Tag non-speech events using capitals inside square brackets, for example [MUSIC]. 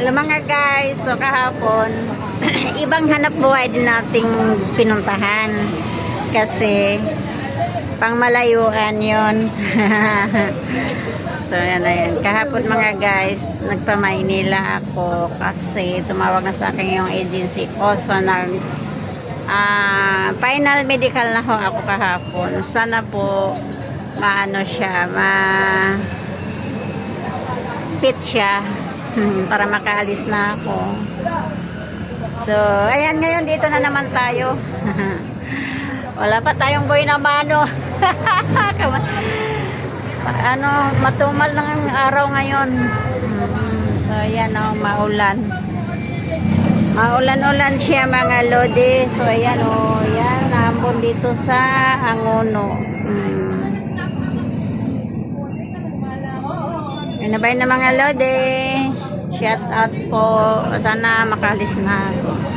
Hello mga guys, so kahapon, [CLEARS THROAT] ibang hanap buhay din nating pinuntahan. Kasi, pang malayuan yon [LAUGHS] so yan na yan. Kahapon mga guys, nagpa-Maynila ako kasi tumawag na sa akin yung agency ko. So, nag, ah, final medical na ho ako kahapon. Sana po, maano siya, ma fit siya [LAUGHS] para makaalis na ako. So, ayan ngayon dito na naman tayo. [LAUGHS] Wala pa tayong boy na mano. [LAUGHS] ano, matumal ang araw ngayon. Mm, So, ayan o, maulan. Maulan-ulan siya mga lodi. So, ayan o, yan, naambon dito sa Angono. Yun na mga lodi? Shout out po. Sana makalis na ako.